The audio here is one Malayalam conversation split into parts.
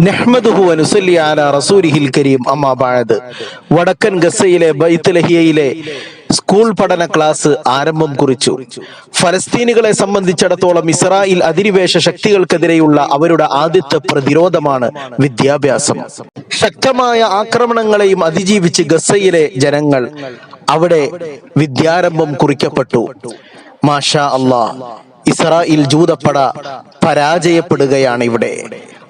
നഹ്മദുഹു അനുസല്ലി അലാ റസൂലിഹിൽ കരീം. അമ്മ ബഅദ്. വടക്കൻ ഗസയിലെ ബൈത്തലഹിയയിലെ സ്കൂൾ പഠന ക്ലാസ് ആരംഭം കുറിച്ചു. ഫലസ്തീനുകളെ സംബന്ധിച്ചിടത്തോളം ഇസ്രായേൽ അധിനിവേശ ശക്തികൾക്കെതിരെയുള്ള അവരുടെ ആദ്യത്തെ പ്രതിരോധമാണ് വിദ്യാഭ്യാസം. ശക്തമായ ആക്രമണങ്ങളെയും അതിജീവിച്ച് ഗസയിലെ ജനങ്ങൾ അവിടെ വിദ്യാരംഭം കുറിക്കപ്പെട്ടു. മാഷാ അള്ളാ ഇസ്രായേൽ ജൂതപ്പട പരാജയപ്പെടുകയാണ് ഇവിടെ.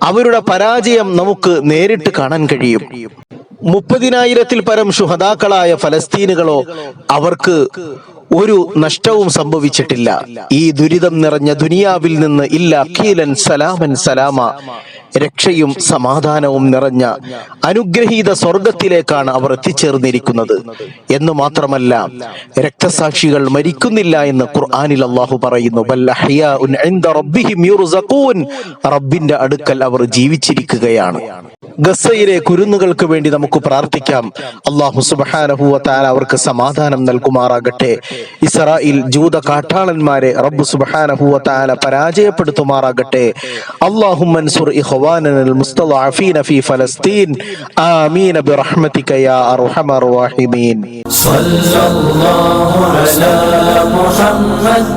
അവരുടെ പരാജയം നമുക്ക് നേരിട്ട് കാണാൻ കഴിയും. മുപ്പതിനായിരത്തിൽ പരം ശുഹദാക്കളായ ഫലസ്തീനുകളോ അവർക്ക് ഒരു നഷ്ടവും സംഭവിച്ചിട്ടില്ല. ഈ ദുരിതം നിറഞ്ഞ ദുനിയാവിൽ നിന്ന് ഇല്ല. കീലൻ സലാമൻ സലാമ. രക്ഷയും സമാധാനവും നിറഞ്ഞ അനുഗ്രഹീത സ്വർഗത്തിലേക്കാണ് അവർ എത്തിച്ചേർന്നിരിക്കുന്നത്. എന്ന് മാത്രമല്ല രക്തസാക്ഷികൾ മരിക്കുന്നില്ല എന്ന് ഖുർആാനിൽ അള്ളാഹു പറയുന്നു. റബ്ബിന്റെ അടുക്കൽ അവർ ജീവിച്ചിരിക്കുകയാണ്. ഗസയിലെ കുരുന്നുകൾക്ക് വേണ്ടി നമുക്ക് പ്രാർത്ഥിക്കാം. അള്ളാഹു സുബഹാനഹുവ അവർക്ക് സമാധാനം നൽകുമാറാകട്ടെ. ഇസ്രായേൽ ജൂത കാട്ടാളന്മാരെ റബ്ബു സുബഹാനഹുവത്താല പരാജയപ്പെടുത്തുമാറാകട്ടെ. അള്ളാഹു ഫി ഫലസ്തീൻ. ആമീൻ ബിറഹ്മതിക യാ അർഹമർ സല്ലല്ലാഹു അലാ മുഹമ്മദ്